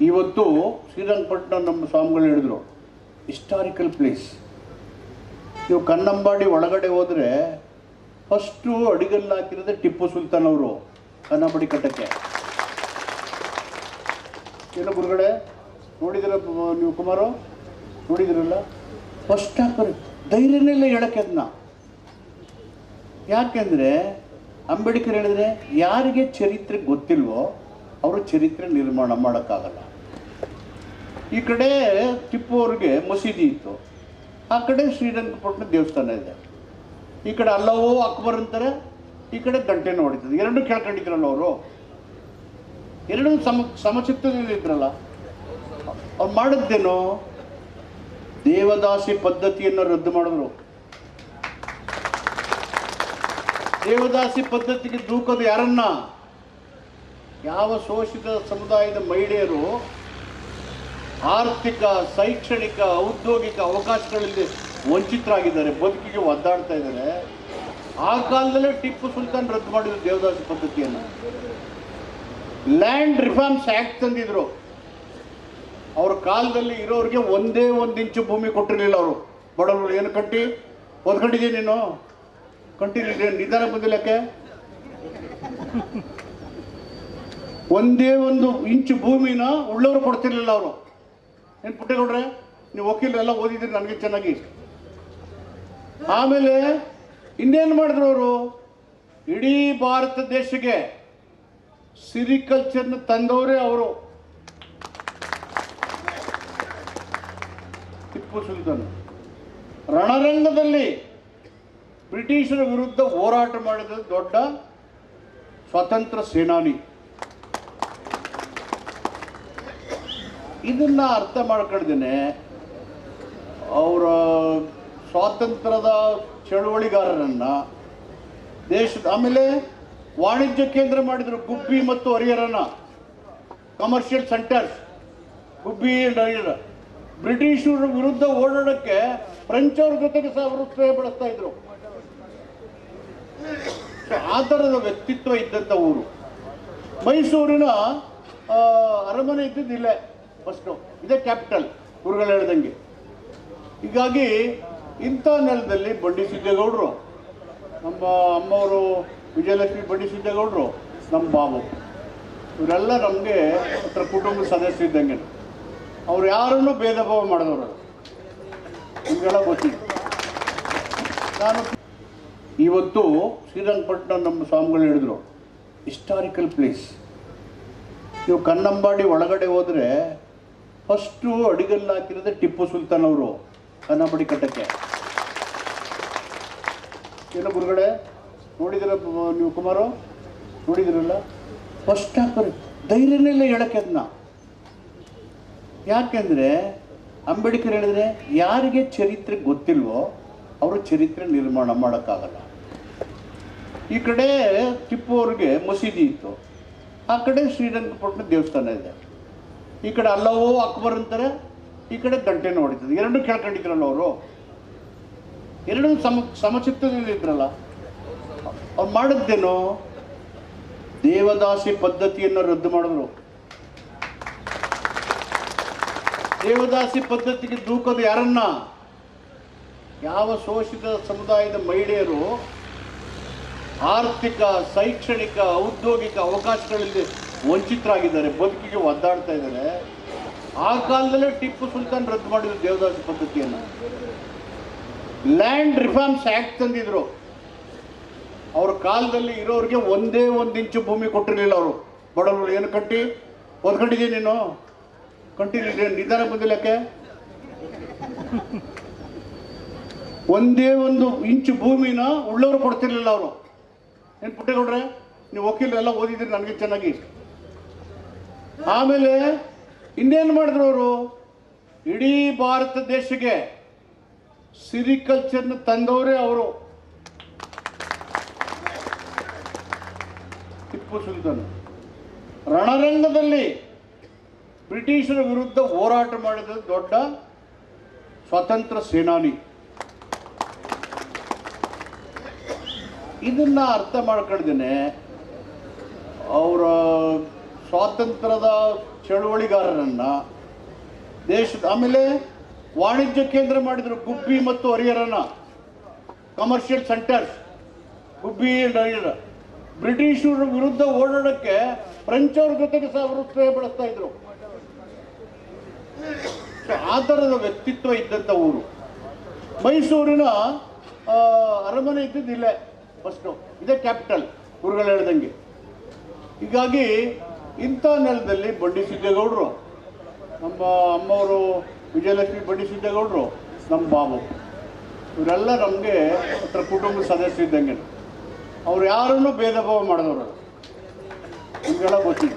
ಇವತ್ತು ಶ್ರೀರಂಗಪಟ್ಟಣ ನಮ್ಮ ಸ್ವಾಮಿಗಳು ಹೇಳಿದ್ರು ಹಿಸ್ಟಾರಿಕಲ್ ಪ್ಲೇಸ್ ನೀವು ಕನ್ನಂಬಾಡಿ ಒಳಗಡೆ ಹೋದರೆ ಫಸ್ಟು ಅಡಿಗಲ್ಲಿ ಹಾಕಿರೋದೆ ಟಿಪ್ಪು ಸುಲ್ತಾನ್ ಅವರು ಕನ್ನಂಬಾಡಿ ಕಟ್ಟಕ್ಕೆ. ಏನು ಗುರುಗಡೆ ನೋಡಿದಿರ ನೀವು ಕುಮಾರು? ನೋಡಿದಿರಲ್ಲ? ಫಸ್ಟ್ ಹಾಕೋರು ಧೈರ್ಯನೇ ಇಲ್ಲ ಹೇಳಕ್ಕೆ ಅದನ್ನ ಯಾಕೆಂದರೆ ಅಂಬೇಡ್ಕರ್ ಹೇಳಿದ್ರೆ ಯಾರಿಗೆ ಚರಿತ್ರೆ ಗೊತ್ತಿಲ್ವೋ ಅವರು ಚರಿತ್ರೆ ನಿರ್ಮಾಣ ಮಾಡೋಕ್ಕಾಗಲ್ಲ. ಈ ಕಡೆ ಟಿಪ್ಪು ಅವ್ರಿಗೆ ಮಸೀದಿ ಇತ್ತು. ಆ ಕಡೆ ಶ್ರೀರಂಗಪಟ್ಟಣ ದೇವಸ್ಥಾನ ಇದೆ. ಈ ಕಡೆ ಅಲ್ಲವೋ ಅಕ್ಬರ್ ಅಂತಾರೆ, ಈ ಕಡೆ ಗಂಟೆನೂ ಹೊಡಿತದೆ ಎರಡೂ ಕೇಳ್ಕೊಂಡಿದ್ರಲ್ಲ ಅವರು. ಎರಡೂ ಸಮ ಸಮಚಿತ್ತದಲ್ಲಿ ಇದ್ರಲ್ಲ. ಅವ್ರು ಮಾಡಿದ್ದೇನು? ದೇವದಾಸಿ ಪದ್ಧತಿಯನ್ನು ರದ್ದು ಮಾಡಿದ್ರು. ದೇವದಾಸಿ ಪದ್ಧತಿಗೆ ದೂಕೋದು ಯಾರನ್ನ? ಯಾವ ಶೋಷಿತ ಸಮುದಾಯದ ಮಹಿಳೆಯರು ಆರ್ಥಿಕ, ಶೈಕ್ಷಣಿಕ, ಔದ್ಯೋಗಿಕ ಅವಕಾಶಗಳಲ್ಲಿ ವಂಚಿತರಾಗಿದ್ದಾರೆ, ಬದುಕಿಗೆ ಒದ್ದಾಡ್ತಾ ಇದ್ದಾರೆ. ಆ ಕಾಲದಲ್ಲೇ ಟಿಪ್ಪು ಸುಲ್ತಾನ್ ರದ್ದು ಮಾಡಿದ್ರು ದೇವದಾಸಿ ಪದ್ಧತಿಯನ್ನು. ಲ್ಯಾಂಡ್ ರಿಫಾರ್ಮ್ಸ್ ಆ್ಯಕ್ಟ್ ತಂದಿದ್ರು. ಅವ್ರ ಕಾಲದಲ್ಲಿ ಇರೋರಿಗೆ ಒಂದೇ ಒಂದು ಇಂಚು ಭೂಮಿ ಕೊಟ್ಟಿರಲಿಲ್ಲ ಅವರು. ಬಡವರು ಏನು ಕಟ್ಟಿ ಓದ್ಕೊಂಡಿದ್ದೀನಿ ನೀನು? ಕಂಟಿನ್ಯೂ ನಿಧಾನ ಬಂದಿಲ್ಲಕ್ಕೆ ಒಂದೇ ಒಂದು ಇಂಚು ಭೂಮಿನ ಉಳ್ಳವರು ಕೊಡ್ತಿರ್ಲಿಲ್ಲ ಅವರು. ಏನು ಪುಟ್ಟೇಗೌಡ್ರೆ, ನೀವು ವಕೀಲರೆಲ್ಲ ಓದಿದ್ರಿ ನನಗೆ ಚೆನ್ನಾಗಿ. ಆಮೇಲೆ ಇನ್ನೇನು ಮಾಡಿದ್ರು ಅವರು? ಇಡೀ ಭಾರತ ದೇಶಕ್ಕೆ ಸಿರಿಕಲ್ಚರ್ನ ತಂದವರೇ ಅವರು. ಟಿಪ್ಪು ಸುಲ್ತಾನ್. ರಣರಂಗದಲ್ಲಿ ಬ್ರಿಟಿಷರ ವಿರುದ್ಧ ಹೋರಾಟ ಮಾಡಿದ ದೊಡ್ಡ ಸ್ವತಂತ್ರ ಸೇನಾನಿ. ಇದನ್ನ ಅರ್ಥ ಮಾಡ್ಕೊಂಡಿದ್ದೇನೆ ಅವರ ಸ್ವಾತಂತ್ರ್ಯದ ಚಳುವಳಿಗಾರರನ್ನ ದೇಶದ, ಆಮೇಲೆ ವಾಣಿಜ್ಯ ಕೇಂದ್ರ ಮಾಡಿದರು ಗುಬ್ಬಿ ಮತ್ತು ಹರಿಹರನ ಕಮರ್ಷಿಯಲ್ ಸೆಂಟರ್ಸ್ ಗುಬ್ಬಿ ಹರಿಹರ. ಬ್ರಿಟಿಷರ ವಿರುದ್ಧ ಓಡಾಡಕ್ಕೆ ಫ್ರೆಂಚ್ ಅವ್ರ ಜೊತೆಗೆ ಸಹ ಅವರು ಸ್ನೇಹ ಬೆಳೆಸ್ತಾ ಇದ್ರು. ಆ ಥರದ ವ್ಯಕ್ತಿತ್ವ ಇದ್ದಂಥ ಊರು. ಮೈಸೂರಿನ ಅರಮನೆ ಇದ್ದಿದ್ದು ಇಲ್ಲೇ ಫಸ್ಟು ಇದೇ ಕ್ಯಾಪಿಟಲ್ ಗುರುಗಳು ಹೇಳ್ದಂಗೆ. ಹೀಗಾಗಿ ಇಂಥ ನೆಲದಲ್ಲಿ ಬಂಡಿ ಸಿದ್ದೇಗೌಡರು ನಮ್ಮ ಅಮ್ಮವರು ವಿಜಯಲಕ್ಷ್ಮಿ ಬಂಡಿ ಸಿದ್ದೇಗೌಡರು ನಮ್ಮ ಬಾಬು. ಇವರೆಲ್ಲ ನಮಗೆ ಹತ್ರ ಕುಟುಂಬದ ಸದಸ್ಯ ಇದ್ದಂಗೆ. ಅವ್ರು ಯಾರನ್ನು ಭೇದ ಭಾವ ಮಾಡಿದವರು ನಿಮಗೆಲ್ಲ ಗೊತ್ತಿದೆ. ನಾನು ಇವತ್ತು ಶ್ರೀರಂಗಪಟ್ಟಣ ನಮ್ಮ ಸ್ವಾಮಿಗಳು ಹೇಳಿದ್ರು ಹಿಸ್ಟಾರಿಕಲ್ ಪ್ಲೇಸ್ ನೀವು ಕನ್ನಂಬಾಡಿ ಒಳಗಡೆ ಹೋದರೆ ಫಸ್ಟು ಅಡಿಗಲ್ಲು ಹಾಕಿರೋದೇ ಟಿಪ್ಪು ಸುಲ್ತಾನ್ ಅವರು ಕನ್ನಂಬಾಡಿ ಕಟ್ಟಕ್ಕೆ. ಏನು ಗುರುಗಳೇ, ನೋಡಿದಿರ ನೀವು ಕುಮಾರು? ನೋಡಿದಿರಲ್ಲ? ಫಸ್ಟ್ ಹಾಕೋರು ಧೈರ್ಯನೇ ಇಲ್ಲ ಹೇಳಕ್ಕೆ ಅದನ್ನ ಯಾಕೆಂದರೆ, ಅಂಬೇಡ್ಕರ್ ಹೇಳಿದ್ರೆ ಯಾರಿಗೆ ಚರಿತ್ರೆ ಗೊತ್ತಿಲ್ವೋ, ಅವರು ಚರಿತ್ರೆ ನಿರ್ಮಾಣ ಮಾಡೋಕ್ಕಾಗಲ್ಲ. ಈ ಕಡೆ ಟಿಪ್ಪು ಅವ್ರಿಗೆ ಮಸೀದಿ ಇತ್ತು. ಆ ಕಡೆ ಶ್ರೀರಂಗಪಟ್ಟಣ ದೇವಸ್ಥಾನ ಇದೆ. ಈ ಕಡೆ ಅಲ್ಲವೋ ಅಕ್ಬರ್ ಅಂತಾರೆ, ಈ ಕಡೆ ಗಂಟೆನೂ ಹೊಡಿತದೆ ಎರಡೂ ಕೇಳ್ಕೊಂಡಿದ್ರಲ್ಲ ಅವರು? ಎರಡೂ ಸಮ ಸಮಚಿತ್ತದಲ್ಲಿದ್ರಲ್ಲ ಅವ್ರು ಮಾಡಿದ್ದೇನು? ದೇವದಾಸಿ ಪದ್ಧತಿಯನ್ನು ರದ್ದು ಮಾಡಿದ್ರು. ದೇವದಾಸಿ ಪದ್ಧತಿಗೆ ದೂಕೋದು ಯಾರನ್ನ? ಯಾವ ಶೋಷಿತ ಸಮುದಾಯದ ಮಹಿಳೆಯರು ಆರ್ಥಿಕ, ಶೈಕ್ಷಣಿಕ, ಔದ್ಯೋಗಿಕ ಅವಕಾಶಗಳಲ್ಲಿ ವಂಚಿತರಾಗಿದ್ದಾರೆ, ಬದುಕಿಗೆ ಒದ್ದಾಡ್ತಾ ಇದ್ದಾರೆ. ಆ ಕಾಲದಲ್ಲೇ ಟಿಪ್ಪು ಸುಲ್ತಾನ್ ರದ್ದು ಮಾಡಿದ್ರು ದೇವದಾಸಿ ಪದ್ಧತಿಯನ್ನು. ಲ್ಯಾಂಡ್ ರಿಫಾರ್ಮ್ಸ್ ಆ್ಯಕ್ಟ್ ತಂದಿದ್ರು. ಅವ್ರ ಕಾಲದಲ್ಲಿ ಇರೋರಿಗೆ ಒಂದೇ ಒಂದು ಇಂಚು ಭೂಮಿ ಕೊಟ್ಟಿರಲಿಲ್ಲ ಅವರು. ಬಡವರು ಏನು ಕಟ್ಟಿ ಒದ್ಕೊಂಡಿದ್ದೀನಿ ನೀನು? ಕಂಟಿನ್ಯೂ ನಿಧಾನ ಬಂದಿಲ್ಲಕ್ಕೆ ಒಂದೇ ಒಂದು ಇಂಚು ಭೂಮಿನ ಉಳ್ಳವರು ಕೊಡ್ತಿರ್ಲಿಲ್ಲ ಅವರು. ಏನು ಪುಟ್ಟೇಗೌಡ್ರೆ, ನೀವು ವಕೀಲರೆಲ್ಲ ಓದಿದ್ರಿ ನನಗೆ ಚೆನ್ನಾಗಿ. ಆಮೇಲೆ ಇನ್ನೇನು ಮಾಡಿದ್ರು ಅವರು? ಇಡೀ ಭಾರತ ದೇಶಕ್ಕೆ ಸಿರಿಕಲ್ಚರ್ನ ತಂದವರೇ ಅವರು. ಟಿಪ್ಪು ಸುಲ್ತಾನ್. ರಣರಂಗದಲ್ಲಿ ಬ್ರಿಟಿಷರ ವಿರುದ್ಧ ಹೋರಾಟ ಮಾಡಿದ ದೊಡ್ಡ ಸ್ವತಂತ್ರ ಸೇನಾನಿ. ಇದನ್ನ ಅರ್ಥ ಮಾಡ್ಕೊಂಡಿದ್ದೇನೆ ಅವರ ಸ್ವಾತಂತ್ರ್ಯದ ಚಳುವಳಿಗಾರರನ್ನ ದೇಶದ, ಆಮೇಲೆ ವಾಣಿಜ್ಯ ಕೇಂದ್ರ ಮಾಡಿದ್ರು ಗುಬ್ಬಿ ಮತ್ತು ಹರಿಹರನ ಕಮರ್ಷಿಯಲ್ ಸೆಂಟರ್ಸ್ ಗುಬ್ಬಿ ಹರಿಹರ ಬ್ರಿಟಿಷರ ವಿರುದ್ಧ ಓಡಾಡಕ್ಕೆ ಫ್ರೆಂಚ್ ಅವ್ರ ಜೊತೆಗೆ ಸಹ ಅವರು ಸ್ನೇಹ ಬೆಳೆಸ್ತಾ ಇದ್ರು. ಆ ಥರದ ವ್ಯಕ್ತಿತ್ವ ಇದ್ದಂಥ ಊರು. ಮೈಸೂರಿನ ಅರಮನೆ ಇದ್ದಿದ್ದು ಇಲ್ಲೇ ಫಸ್ಟು ಇದೇ ಕ್ಯಾಪಿಟಲ್ ಊರುಗಳು ಹೇಳ್ದಂಗೆ. ಹೀಗಾಗಿ ಇಂಥ ನೆಲದಲ್ಲಿ ಬಂಡಿ ಸಿದ್ದೇಗೌಡರು ನಮ್ಮ ಅಮ್ಮವರು ವಿಜಯಲಕ್ಷ್ಮಿ ಬಂಡಿ ಸಿದ್ದೇಗೌಡರು ನಮ್ಮ ಬಾಬು. ಇವರೆಲ್ಲ ನಮಗೆ ಹತ್ರ ಕುಟುಂಬದ ಸದಸ್ಯರು ಇದ್ದಂಗೆ. ಅವ್ರು ಯಾರನ್ನೂ ಭೇದ ಭಾವ ಮಾಡಿದವರು ನಿಮಗೆಲ್ಲ ಗೊತ್ತಿದೆ.